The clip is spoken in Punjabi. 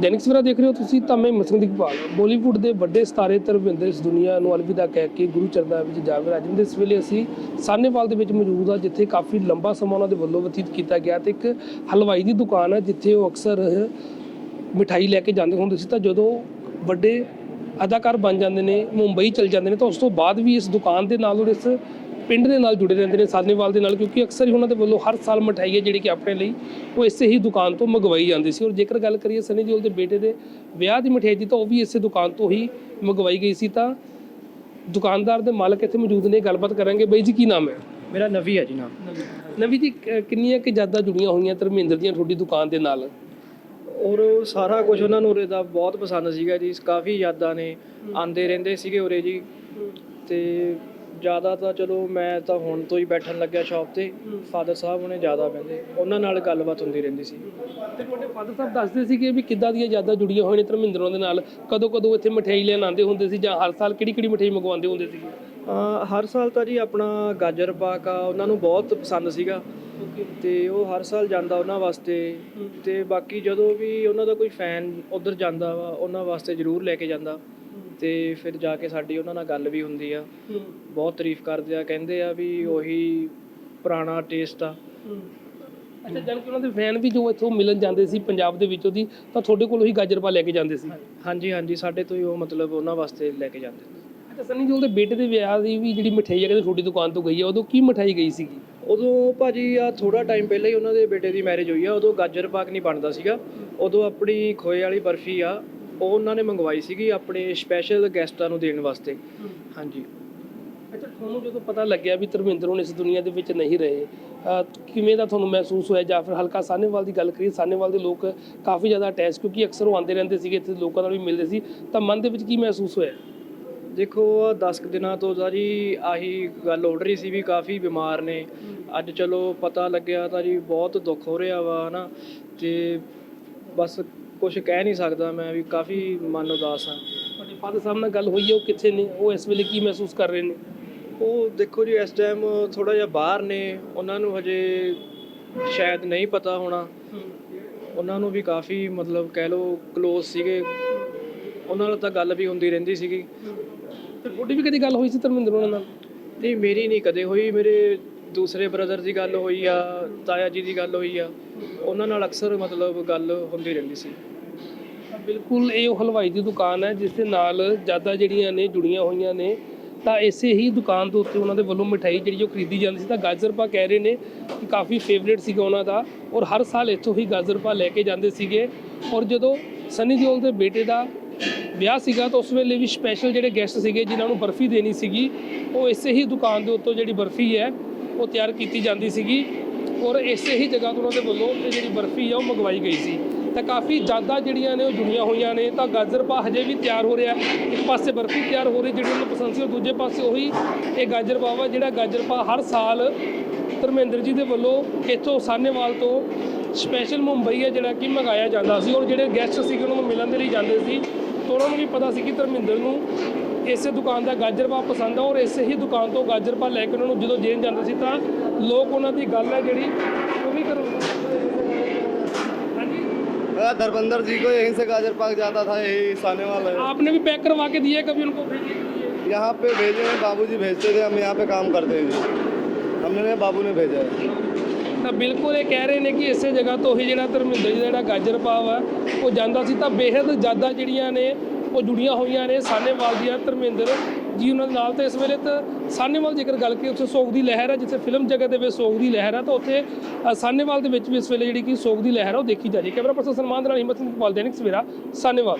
ਦੈਨਿਕ ਸਵੇਰਾ ਦੇਖ ਰਹੇ ਹੋ ਤੁਸੀਂ ਤਾਂ ਮੈਂ ਮਸੰਦ ਦੀਪਾਲ ਬਾਲੀਵੁੱਡ ਦੇ ਵੱਡੇ ਸਤਾਰੇ ਧਰਮਿੰਦਰ ਇਸ ਦੁਨੀਆ ਨੂੰ ਅਲਵਿਦਾ ਕਹਿ ਕੇ ਗੁਰੂ ਚਰਨਾਂ ਵਿੱਚ ਜਾਵੇ ਰਾਜਨ ਦੇ ਇਸ ਵੇਲੇ ਅਸੀਂ ਸਾਨੇਵਾਲ ਦੇ ਵਿੱਚ ਮੌਜੂਦ ਆ ਜਿੱਥੇ ਕਾਫੀ ਲੰਬਾ ਸਮਾਂ ਉਹਨਾਂ ਦੇ ਵੱਲੋਂ ਬਤੀਤ ਕੀਤਾ ਗਿਆ ਤੇ ਇੱਕ ਹਲਵਾਈ ਦੀ ਦੁਕਾਨ ਹੈ, ਜਿੱਥੇ ਉਹ ਅਕਸਰ ਮਿਠਾਈ ਲੈ ਕੇ ਜਾਂਦੇ ਹੁੰਦੇ ਸੀ। ਤਾਂ ਜਦੋਂ ਵੱਡੇ ਅਦਾਕਾਰ ਬਣ ਜਾਂਦੇ ਨੇ, ਮੁੰਬਈ ਚਲ ਜਾਂਦੇ ਨੇ, ਤਾਂ ਉਸ ਤੋਂ ਬਾਅਦ ਵੀ ਇਸ ਦੁਕਾਨ ਦੇ ਨਾਲ ਔਰ ਇਸ ਪਿੰਡ ਦੇ ਨਾਲ ਜੁੜੇ ਰਹਿੰਦੇ ਨੇ ਸਾਹਨੇਵਾਲ ਦੇ ਨਾਲ ਕਿਉਂਕਿ ਅਕਸਰ ਹੀ ਉਹਨਾਂ ਦੇ ਵੱਲੋਂ ਹਰ ਸਾਲ ਮਠਾਈ ਹੈ ਜਿਹੜੀ ਕਿ ਆਪਣੇ ਲਈ ਉਹ ਇਸੇ ਹੀ ਦੁਕਾਨ ਤੋਂ ਮੰਗਵਾਈ ਜਾਂਦੀ ਸੀ। ਔਰ ਜੇਕਰ ਗੱਲ ਕਰੀਏ ਸਨੀ ਦਿਓਲ ਦੇ ਬੇਟੇ ਦੇ ਵਿਆਹ ਦੀ ਮਠਿਆਈ ਦੀ ਤਾਂ ਉਹ ਵੀ ਇਸੇ ਦੁਕਾਨ ਤੋਂ ਹੀ ਮੰਗਵਾਈ ਗਈ ਸੀ। ਤਾਂ ਦੁਕਾਨਦਾਰ ਦੇ ਮਾਲਕ ਇੱਥੇ ਮੌਜੂਦ ਨੇ ਗੱਲਬਾਤ ਕਰਾਂਗੇ। ਬਾਈ ਜੀ ਕੀ ਨਾਮ ਹੈ? ਮੇਰਾ ਨਵੀ ਹੈ ਜੀ ਨਾਮ। ਨਵੀ ਜੀ ਕ- ਕਿੰਨੀਆਂ ਕਿ ਜ਼ਿਆਦਾ ਜੁੜੀਆਂ ਹੋਈਆਂ ਧਰਮਿੰਦਰ ਦੀਆਂ ਤੁਹਾਡੀ ਦੁਕਾਨ ਦੇ ਨਾਲ? ਔਰ ਉਹ ਸਾਰਾ ਕੁਝ ਉਹਨਾਂ ਨੂੰ ਉਰੇ ਦਾ ਬਹੁਤ ਪਸੰਦ ਸੀਗਾ ਜੀ। ਕਾਫੀ ਯਾਦਾਂ ਨੇ ਆਂਦੇ ਰਹਿੰਦੇ ਸੀਗੇ ਉਰੇ ਜੀ। ਤੇ ਜ਼ਿਆਦਾ ਤਾਂ ਚਲੋ ਮੈਂ ਤਾਂ ਹੁਣ ਤੋਂ ਹੀ ਬੈਠਣ ਲੱਗਿਆ ਸ਼ਾਪ ਤੇ ਫਾਦਰ ਸਾਹਿਬ ਉਹਨੇ ਜ਼ਿਆਦਾ ਬਹਿੰਦੇ ਉਹਨਾਂ ਨਾਲ ਗੱਲਬਾਤ ਹੁੰਦੀ ਰਹਿੰਦੀ ਸੀ। ਤੇ ਤੁਹਾਡੇ ਫਾਦਰ ਸਾਹਿਬ ਦੱਸਦੇ ਸੀਗੇ ਵੀ ਕਿੱਦਾਂ ਦੀਆਂ ਜ਼ਿਆਦਾ ਜੁੜੀਆਂ ਹੋਈਆਂ ਨੇ ਧਰਮਿੰਦਰਾਂ ਦੇ ਨਾਲ? ਕਦੋਂ ਕਦੋਂ ਇੱਥੇ ਮਠਿਆਈ ਲੈਣ ਆਉਂਦੇ ਹੁੰਦੇ ਸੀ ਜਾਂ ਹਰ ਸਾਲ ਕਿਹੜੀ ਕਿਹੜੀ ਮਠਿਆਈ ਮੰਗਵਾਉਂਦੇ ਹੁੰਦੇ ਅਹ ਹਰ ਸਾਲ ਤਾਂ ਜੀ ਆਪਣਾ ਗਾਜਰ ਪਾਕ ਆ ਉਹਨਾਂ ਨੂੰ ਬਹੁਤ ਪਸੰਦ ਸੀਗਾ। ਤੇ ਉਹ ਹਰ ਸਾਲ ਜਾਂਦਾ ਉਹਨਾਂ ਵਾਸਤੇ। ਤੇ ਬਾਕੀ ਜਦੋਂ ਵੀ ਉਹਨਾਂ ਦਾ ਕੋਈ ਫੈਨ ਉਧਰ ਜਾਂਦਾ ਵਾ ਉਹਨਾਂ ਵਾਸਤੇ ਜ਼ਰੂਰ ਲੈ ਕੇ ਜਾਂਦਾ। ਤੇ ਫਿਰ ਜਾ ਕੇ ਸਾਡੀ ਉਹਨਾਂ ਨਾਲ ਗੱਲ ਵੀ ਹੁੰਦੀ ਆ। ਬਹੁਤ ਤਾਰੀਫ ਕਰਦੇ ਆ ਕਹਿੰਦੇ ਆ ਵੀ ਉਹੀ ਪੁਰਾਣਾ ਟੇਸਟ ਆ। ਅੱਛਾ ਜਾਨ ਕਿ ਉਹਨਾਂ ਦੇ ਫੈਨ ਵੀ ਜੋ ਇੱਥੋਂ ਮਿਲਣ ਜਾਂਦੇ ਸੀ ਪੰਜਾਬ ਦੇ ਵਿੱਚੋਂ ਦੀ ਤਾਂ ਤੁਹਾਡੇ ਕੋਲੋਂ ਹੀ ਗਾਜਰਪਾ ਲੈ ਕੇ ਜਾਂਦੇ ਸੀ? ਹਾਂਜੀ ਹਾਂਜੀ ਸਾਡੇ ਤੋਂ ਹੀ ਉਹ ਮਤਲਬ ਉਹਨਾਂ ਵਾਸਤੇ ਲੈ ਕੇ ਜਾਂਦੇ ਅੱਛਾ ਸਨੀ ਦਿਓਲ ਦੇ ਬੇਟੇ ਦੇ ਵਿਆਹ ਦੀ ਵੀ ਜਿਹੜੀ ਮਠਿਆਈ ਕਹਿੰਦੇ ਤੁਹਾਡੀ ਦੁਕਾਨ ਤੋਂ ਗਈ ਹੈ ਉਦੋਂ ਕੀ ਮਠਾਈ ਗਈ ਸੀਗੀ? ਉਦੋਂ ਭਾਜੀ ਆ ਥੋੜਾ ਟਾਈਮ ਪਹਿਲਾਂ ਹੀ ਉਹਨਾਂ ਦੇ ਬੇਟੇ ਦੀ ਮੈਰਿਜ ਹੋਈ ਆ ਉਦੋਂ ਗਾਜਰ ਪਾਕ ਨਹੀਂ ਬਣਦਾ ਸੀਗਾ। ਉਦੋਂ ਆਪਣੀ ਖੋਏ ਵਾਲੀ ਬਰਫੀ ਆ ਉਹ ਉਹਨਾਂ ਨੇ ਮੰਗਵਾਈ ਸੀਗੀ ਆਪਣੇ ਸਪੈਸ਼ਲ ਗੈਸਟਾਂ ਨੂੰ ਦੇਣ ਵਾਸਤੇ। ਹਾਂਜੀ। ਅੱਛਾ ਤੁਹਾਨੂੰ ਜਦੋਂ ਪਤਾ ਲੱਗਿਆ ਵੀ ਧਰਮਿੰਦਰ ਹੁਣ ਇਸ ਦੁਨੀਆ ਦੇ ਵਿੱਚ ਨਹੀਂ ਰਹੇ ਅਹ ਕਿਵੇਂ ਦਾ ਤੁਹਾਨੂੰ ਮਹਿਸੂਸ ਹੋਇਆ ਜਾਂ ਫਿਰ ਹਲਕਾ ਸਾਹਨੇਵਾਲ ਦੀ ਗੱਲ ਕਰੀਏ ਸਾਹਨੇਵਾਲ ਦੇ ਲੋਕ ਕਾਫੀ ਜ਼ਿਆਦਾ ਅਟੈਚ ਕਿਉਂਕਿ ਅਕਸਰ ਉਹ ਆਉਂਦੇ ਰਹਿੰਦੇ ਸੀਗੇ ਇੱਥੇ ਲੋਕਾਂ ਨਾਲ ਵੀ ਮਿਲਦੇ ਸੀ। ਤਾਂ ਮਨ ਦੇ ਵਿੱਚ ਕੀ ਮਹਿਸੂਸ ਹੋਇਆ? ਦੇਖੋ ਆ 10 ਕੁ ਦਿਨਾਂ ਤੋਂ ਤਾਂ ਜੀ ਆਹੀ ਗੱਲ ਉੱਡ ਰਹੀ ਸੀ ਵੀ ਕਾਫੀ ਬਿਮਾਰ ਨੇ। ਅੱਜ ਚਲੋ ਪਤਾ ਲੱਗਿਆ ਤਾਂ ਜੀ ਬਹੁਤ ਦੁੱਖ ਹੋ ਰਿਹਾ ਵਾ ਹਨਾ। ਤੇ ਬਸ ਕੁਝ ਕਹਿ ਨਹੀਂ ਸਕਦਾ ਮੈਂ ਵੀ ਕਾਫੀ ਮਨ ਉਦਾਸ ਆ ਤੁਹਾਡੇ ਫਾਦਰ ਸਾਹਿਬ ਨਾਲ ਗੱਲ ਹੋਈ ਹੈ ਉਹ ਕਿੱਥੇ ਨੇ? ਉਹ ਇਸ ਵੇਲੇ ਕੀ ਮਹਿਸੂਸ ਕਰ ਰਹੇ ਨੇ? ਉਹ ਦੇਖੋ ਜੀ ਇਸ ਟਾਈਮ ਥੋੜਾ ਜਿਹਾ ਬਾਹਰ ਨੇ। ਉਹਨਾਂ ਨੂੰ ਹਜੇ ਸ਼ਾਇਦ ਨਹੀਂ ਪਤਾ ਹੋਣਾ। ਉਹਨਾਂ ਨੂੰ ਵੀ ਕਾਫੀ ਮਤਲਬ ਕਹਿ ਲਓ ক্লোਜ਼ ਸੀਗੇ। ਉਹਨਾਂ ਨਾਲ ਤਾਂ ਗੱਲ ਵੀ ਹੁੰਦੀ ਰਹਿੰਦੀ ਸੀਗੀ। ਤੇ ਤੁਹਾਡੀ ਵੀ ਕਦੀ ਗੱਲ ਹੋਈ ਸੀ ਧਰਮਿੰਦਰ ਉਹਨਾਂ ਨਾਲ? ਨਹੀਂ ਮੇਰੀ ਨਹੀਂ ਕਦੇ ਹੋਈ। ਮੇਰੇ ਦੂਸਰੇ ਬ੍ਰਦਰ ਦੀ ਗੱਲ ਹੋਈ ਆ, ਤਾਇਆ ਜੀ ਦੀ ਗੱਲ ਹੋਈ ਆ, ਉਹਨਾਂ ਨਾਲ ਅਕਸਰ ਮਤਲਬ ਗੱਲ ਹੁੰਦੀ ਰਹਿੰਦੀ ਸੀ। ਬਿਲਕੁਲ, ਇਹ ਉਹ ਹਲਵਾਈ ਦੀ ਦੁਕਾਨ ਹੈ, ਜਿਸ ਦੇ ਨਾਲ ਜ਼ਿਆਦਾ ਜਿਹੜੀਆਂ ਨੇ ਜੁੜੀਆਂ ਹੋਈਆਂ ਨੇ, ਤਾਂ ਇਸੇ ਹੀ ਦੁਕਾਨ ਦੇ ਉੱਤੇ ਉਹਨਾਂ ਦੇ ਵੱਲੋਂ ਮਠਾਈ ਜਿਹੜੀ ਉਹ ਖਰੀਦੀ ਜਾਂਦੀ ਸੀ। ਤਾਂ ਗਾਜਰਪਾ ਕਹਿ ਰਹੇ ਨੇ ਕਿ ਕਾਫੀ ਫੇਵਰੇਟ ਸੀਗਾ ਉਹਨਾਂ ਦਾ, ਔਰ ਹਰ ਸਾਲ ਇੱਥੋਂ ਹੀ ਗਾਜਰਪਾ ਲੈ ਕੇ ਜਾਂਦੇ ਸੀਗੇ। ਔਰ ਜਦੋਂ ਸਨੀ ਦਿਓਲ ਦੇ ਬੇਟੇ ਦਾ ਵਿਆਹ ਸੀਗਾ, ਤਾਂ ਉਸ ਵੇਲੇ ਵੀ ਸਪੈਸ਼ਲ ਜਿਹੜੇ ਗੈਸਟ ਸੀਗੇ, ਜਿਨ੍ਹਾਂ ਨੂੰ ਬਰਫੀ ਦੇਣੀ ਸੀਗੀ, ਉਹ ਇਸੇ ਹੀ ਦੁਕਾਨ ਦੇ ਉੱਤੋਂ ਜਿਹੜੀ ਬਰਫੀ ਹੈ ਉਹ ਤਿਆਰ ਕੀਤੀ ਜਾਂਦੀ ਸੀਗੀ ਔਰ ਇਸੇ ਹੀ ਜਗ੍ਹਾ ਤੋਂ ਉਹਨਾਂ ਦੇ ਵੱਲੋਂ ਇਹ ਜਿਹੜੀ ਬਰਫੀ ਆ ਉਹ ਮੰਗਵਾਈ ਗਈ ਸੀ। ਤਾਂ ਕਾਫੀ ਜ਼ਿਆਦਾ ਜਿਹੜੀਆਂ ਨੇ ਉਹ ਜੁੜੀਆਂ ਹੋਈਆਂ ਨੇ, ਤਾਂ ਗਾਜਰਪਾ ਹਜੇ ਵੀ ਤਿਆਰ ਹੋ ਰਿਹਾ। ਇੱਕ ਪਾਸੇ ਬਰਫੀ ਤਿਆਰ ਹੋ ਰਹੀ ਜਿਹੜੀ ਉਹਨੂੰ ਪਸੰਦ ਸੀ, ਔਰ ਦੂਜੇ ਪਾਸੇ ਉਹੀ ਇਹ ਗਾਜਰ ਪਾਵਾ ਜਿਹੜਾ ਗਾਜਰਪਾ ਹਰ ਸਾਲ ਧਰਮਿੰਦਰ ਜੀ ਦੇ ਵੱਲੋਂ ਇੱਥੋਂ ਸਾਨੇਵਾਲ ਤੋਂ ਸਪੈਸ਼ਲ ਮੁੰਬਈ ਹੈ ਜਿਹੜਾ ਕਿ ਮੰਗਾਇਆ ਜਾਂਦਾ ਸੀ। ਔਰ ਜਿਹੜੇ ਗੈਸਟ ਸੀਗੇ, ਉਹਨਾਂ ਨੂੰ ਮਿਲਣ ਦੇ ਲਈ ਜਾਂਦੇ ਸੀ। ਤਾਂ ਉਹਨਾਂ ਨੂੰ ਵੀ ਪਤਾ ਸੀ ਕਿ ਧਰਮਿੰਦਰ ਨੂੰ ਇਸੇ ਦੁਕਾਨ ਦਾ ਗਾਜਰਪਾ ਪਸੰਦ ਆ ਔਰ ਇਸੇ ਹੀ ਦੁਕਾਨ ਤੋਂ ਗਾਜਰਪਾ ਲੈ ਕੇ ਉਹਨਾਂ ਨੂੰ ਜਦੋਂ ਜੇਲ੍ਹ ਜਾਂਦੇ ਸੀ ਤਾਂ ਲੋਕ ਉਹਨਾਂ ਦੀ ਗੱਲ ਹੈ ਜਿਹੜੀ ਉਹ ਵੀ ਕਰੋ ਹਾਂਜੀ मेरा धर्मेंद्र जी को यहीं से गाजर पाक जाता था यही साने वाला है आपने भी पैक करवा के दिए कभी उनको भेजिए के लिए? यहाँ पे भेजे हैं बाबूजी भेजते थे हम यहाँ पे काम करते हैं जी हमने नहीं बाबू ने भेजा है ਤਾਂ ਬਿਲਕੁਲ ਇਹ ਕਹਿ ਰਹੇ ਨੇ ਕਿ ਇਸੇ ਜਗ੍ਹਾ ਤੋਂ ਹੀ ਜਿਹੜਾ ਧਰਮਿੰਦਰ ਜੀ ਦਾ ਜਿਹੜਾ ਗਾਜਰ ਪਾਵ ਆ ਉਹ ਜਾਂਦਾ ਸੀ ਤਾਂ ਬੇਹੱਦ ਜ਼ਿਆਦਾ ਜਿਹੜੀਆਂ ਨੇ ਉਹ ਜੁੜੀਆਂ ਹੋਈਆਂ ਨੇ ਸਾਨੇਵਾਲ ਦੀਆਂ, ਧਰਮਿੰਦਰ ਜੀ ਉਹਨਾਂ ਦੇ ਨਾਲ। ਤੇ ਇਸ ਵੇਲੇ ਤਾਂ ਸਾਨੇਵਾਲ ਜੇਕਰ ਗੱਲ ਕਰੀਏ, ਉੱਥੇ ਸੋਗ ਦੀ ਲਹਿਰ ਹੈ ਜਿੱਥੇ ਫਿਲਮ ਜਗਤ ਦੇ ਵਿੱਚ ਸੋਗ ਦੀ ਲਹਿਰ ਹੈ ਤਾਂ ਉੱਥੇ ਸਾਨੇਵਾਲ ਦੇ ਵਿੱਚ ਵੀ ਇਸ ਵੇਲੇ ਜਿਹੜੀ ਕਿ ਸੋਗ ਦੀ ਲਹਿਰ ਹੈ ਉਹ ਦੇਖੀ ਜਾ ਰਹੀ ਹੈ। ਕੈਮਰਾ ਪਰਸਨ ਸਨਮਾਨ ਦੇ ਨਾਲ ਹਿੰਮਤ ਸਿੰਘ ਪਾਲ ਦੇਨਿਕ ਸਵੇਰਾ ਸਾਨੇਵਾਲ